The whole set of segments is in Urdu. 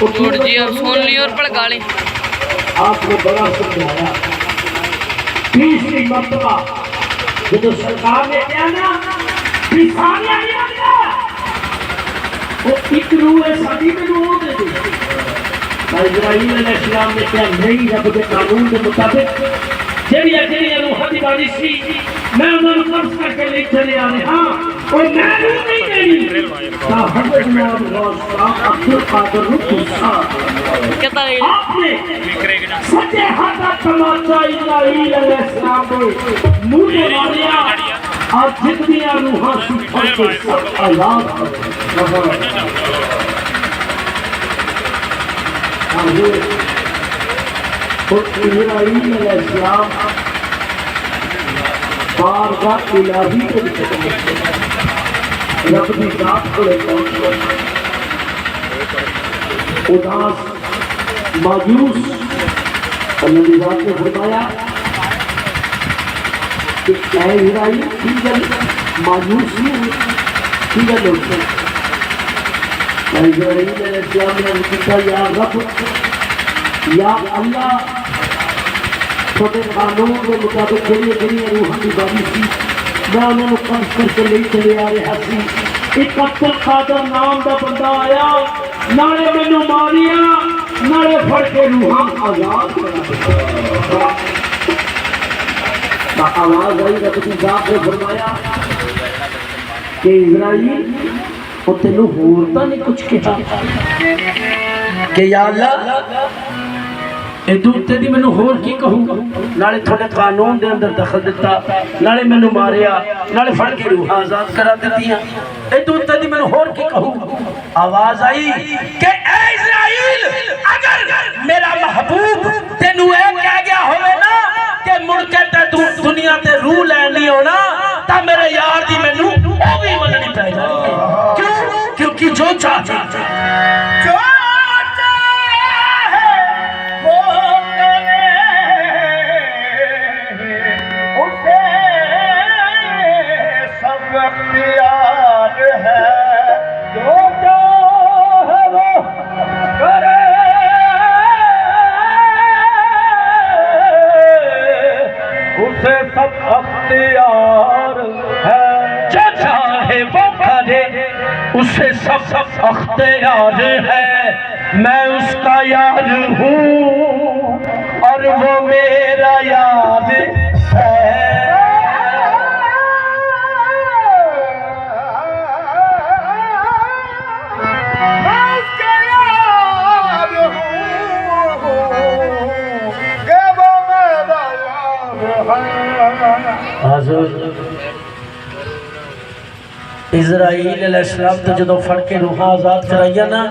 اور جی اب سن لی اور پڑگا لی آپ نے بڑا سمجھایا۔ تیسری مرتبہ جب سرکار نے کیا نا کسانیاں نہیں آگیا وہ ایک روح ہے ساتھی میں روح دے دے اسرائیل علیہ السلام نے کیا نہیں رب کے قانون کے مطابق جڑیاں روحاں دی باری سی میں انہوں نے قرض کر کے لے چلے آ رہے ہاں۔ اور میں نہیں دینی حضرت آپ نے سچے ہاتھ کا علیہ السلام کو منہ ماریا اور جتنی روحاں سفر کے سب آزاد اور اسرائیل علیہ السلام بارگاہ الہی کے رب کی ذات کو لے پہنچ گئے اداس مایوس اللہ کی ذات نے فرمایا، کہ اے ہرائی کی گل مایوس نہیں ہوئی کی گل ہوتی اے ہرائی نے اسلام نے کہا یا رب، یا اللہ، چھوٹے قانون کے مطابق جڑی جڑی روحان کی باری ਮੈਂ ਉਹਨਾਂ ਨੂੰ ਪੰਜ ਕਰਕੇ ਲਈ ਚਲੇ ਆ ਰਿਹਾ ਸੀ। ਇੱਕ ਅਬਦੁਲ ਕਾਦਰ ਨਾਮ ਦਾ ਬੰਦਾ ਆਇਆ। ਨਾਲੇ ਮੈਨੂੰ ਮਾਰਿਆ। ਨਾਲੇ ਫੜ ਕੇ ਰੂਹਾਂ ਆਜ਼ਾਦ ਕਰਾ ਤਾਂ ਆਵਾਜ਼ ਆਈ ਤਾਂ ਤੁਸੀਂ ਬਾਪ ਨੇ ਫਰਮਾਇਆ ਕਿ ਇਜ਼ਰਾਈਲ, ਉਹ ਤੈਨੂੰ ਹੋਰ ਤਾਂ ਨਹੀਂ ਕੁਝ ਕਿਹਾ। ਕਿ ਯਾ ਅੱਲਾ یا اللہ اے دوتے دی مینوں ہور کی کہوں؟ نالے تھوڑے قانون دے اندر دخل دیتا نالے مینوں ماریا، نالے پھڑ کے روح آزاد کرا دیتیاں اے دوتے دی مینوں ہور کی کہوں؟ آواز آئی کہ اے اسرائیل، اگر میرا محبوب تینوں اے کہہ گیا ہوئے نا کہ مڑ کے تے تو دنیا تے روح لینی ہونا، تا میرے یار دی مینوں او بھی مننی پہ جائے کیوں؟ کیونکہ جو اسے سب سب اختیار ہے میں اس کا یار ہوں اور وہ میرا یار حضور اسرائیل علیہ السلام تو جدو فڑ کے روحاں آزاد کرائیا نا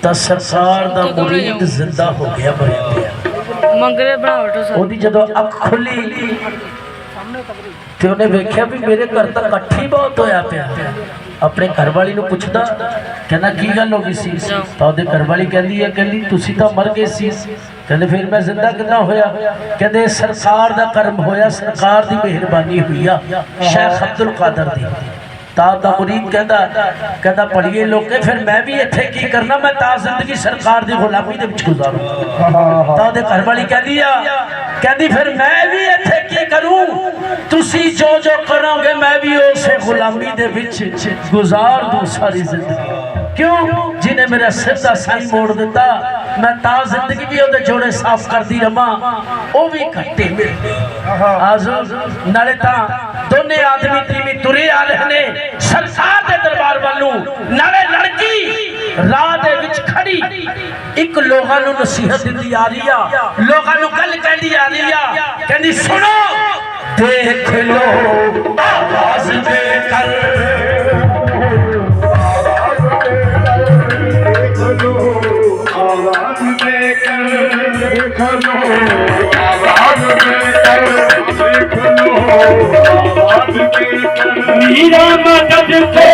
تا سرکار دا مرید زندہ ہو گیا مرید پیا منگرے بناوٹو سر۔ وہ جدو اک کھلی تو انہیں ویکھیا بھی میرے گھر تک اٹھی بہت ہویا پیا۔ ਆਪਣੇ ਘਰ ਵਾਲੀ ਨੂੰ ਪੁੱਛਦਾ ਕਹਿੰਦਾ ਕੀ ਗੱਲ ਹੋ ਗਈ ਸੀ? ਤਾਂ ਉਹਦੇ ਘਰ ਵਾਲੀ ਕਹਿੰਦੀ ਹੈ ਕਹਿੰਦੀ ਤੁਸੀਂ ਤਾਂ ਮਰ ਗਏ ਸੀ। ਕਹਿੰਦੇ ਫਿਰ ਮੈਂ ਜ਼ਿੰਦਾ ਕਿੱਦਾਂ ਹੋਇਆ? ਕਹਿੰਦੇ ਸਰਕਾਰ ਦਾ ਕਰਮ ਹੋਇਆ ਸਰਕਾਰ ਦੀ ਮਿਹਰਬਾਨੀ ਹੋਈ ਆ ਸ਼ੇਖ ਅਬਦੁਲ ਕਾਦਰ ਦੀ। ਤਾਂ ਦਾ ਮੁਰੀਦ ਕਹਿੰਦਾ ਕਹਿੰਦਾ ਪੜੀਏ ਲੋਕੇ ਫਿਰ ਮੈਂ ਵੀ ਇੱਥੇ ਕੀ ਕਰਨਾ? ਮੈਂ ਤਾਂ ਜ਼ਿੰਦਗੀ ਸਰਕਾਰ ਦੀ ਗੁਲਾਮੀ ਦੇ ਵਿੱਚ ਗੁਜ਼ਾਰੂ ਤਾਂ ਉਹਦੇ ਘਰ ਵਾਲੀ ਕਹਿੰਦੀ ਆ ਕਹਿੰਦੀ ਫਿਰ ਮੈਂ ਵੀ ਇੱਥੇ کروں؟ تسی جو جو کروں گے، میں بھی اسے غلامی دے بچ گزار دوں ساری زندگی۔ کیوں؟ جنہیں میرا سردہ سائی موڑ دیتا، میں تا زندگی بھی ہوتے جوڑے صاف کر دی رما او بھی کٹے میرے۔ آزم نڑے دونے آدمی تیمی ترے آلہنے سرسات دربار والوں نڑے لڑکی ਰਾਹ ਦੇ ਵਿੱਚ ਖੜੀ। ਇੱਕ ਲੋਕਾਂ ਨੂੰ ਨਸੀਹਤ ਦਿੰਦੀ ਆ ਰਹੀ ਆ। ਲੋਕਾਂ ਨੂੰ ਗੱਲ ਕਹਿੰਦੀ ਆ ਰਹੀ ਆ। ਕਹਿੰਦੀ ਸੁਣੋ ਦੇਖ ਲੋ ਆਵਾਜ਼ ਦੇ ਕਰ ਆਵਾਜ਼ ਦੇ ਕਰ ਦੇਖ ਲੋ ਆਵਾਜ਼ ਦੇ ਕਰ ਦੇਖ ਲੋ ਆਵਾਜ਼ ਦੇ ਕਰ ਨੀਰਾ ਮਦਦ ਤੇ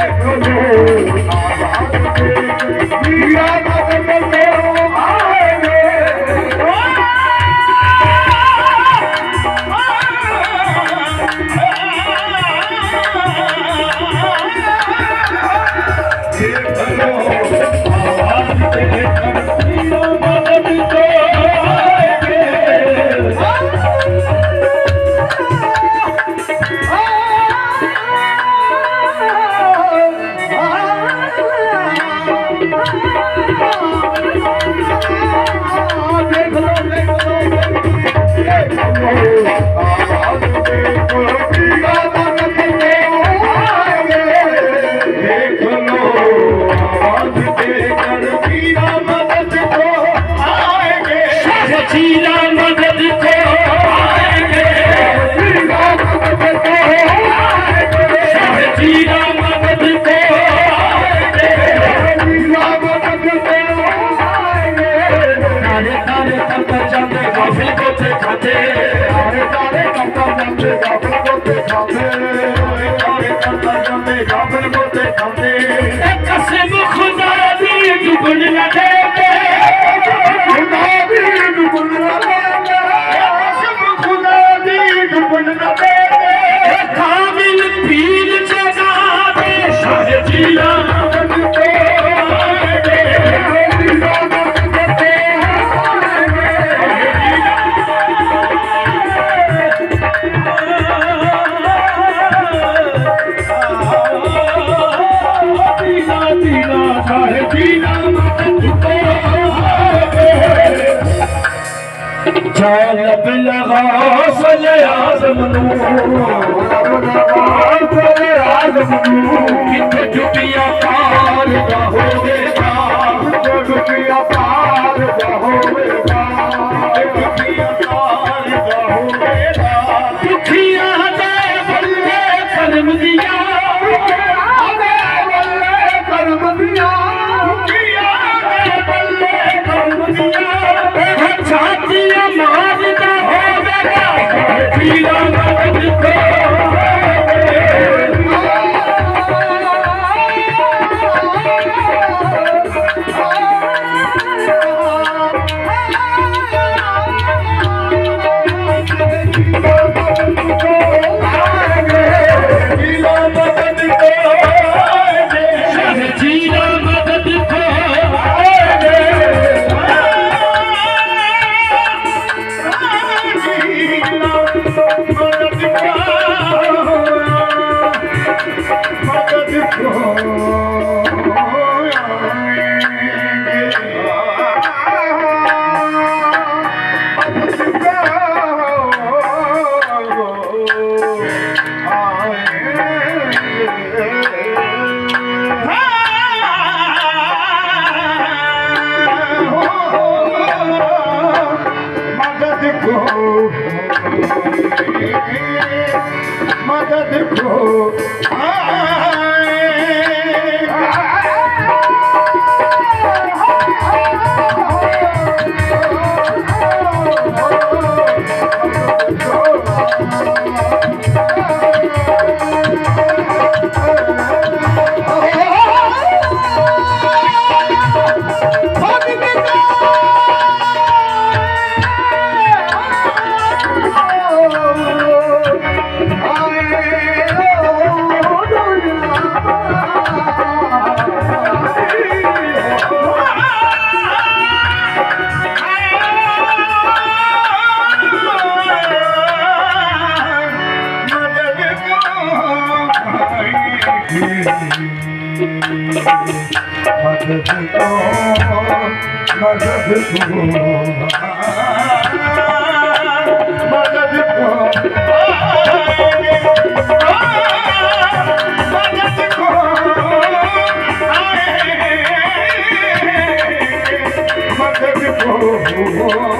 Thank you. یا اللہ لا وس یاد منو یا اللہ لا وس یاد منو کيت جھڪيا پار يا هويدا جھڪيا Maria, Maria. Let pro. go. Ah. Oh, oh, oh.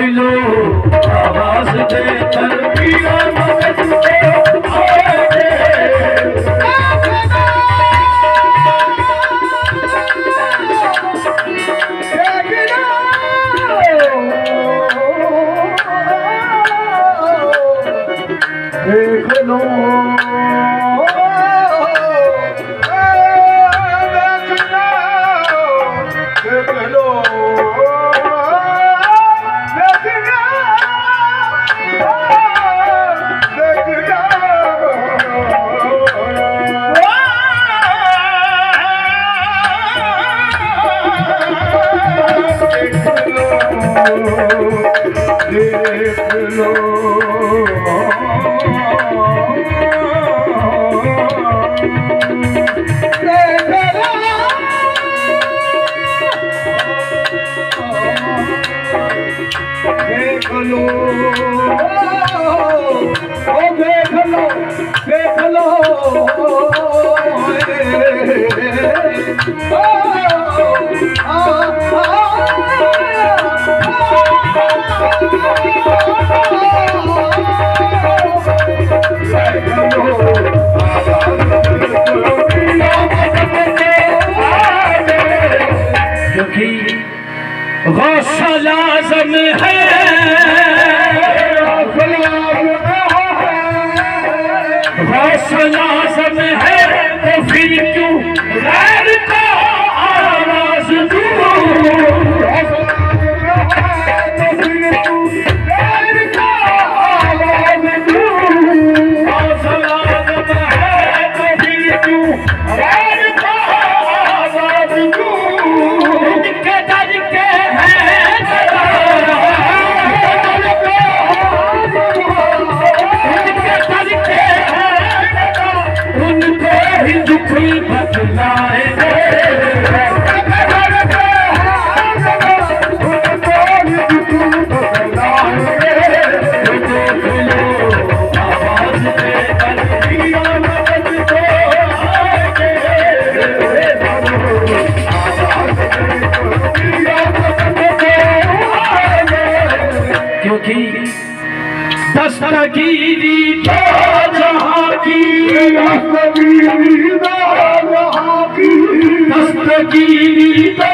দিলো আওয়াজ দে তরবিয়া Hello. Hey, hey, You.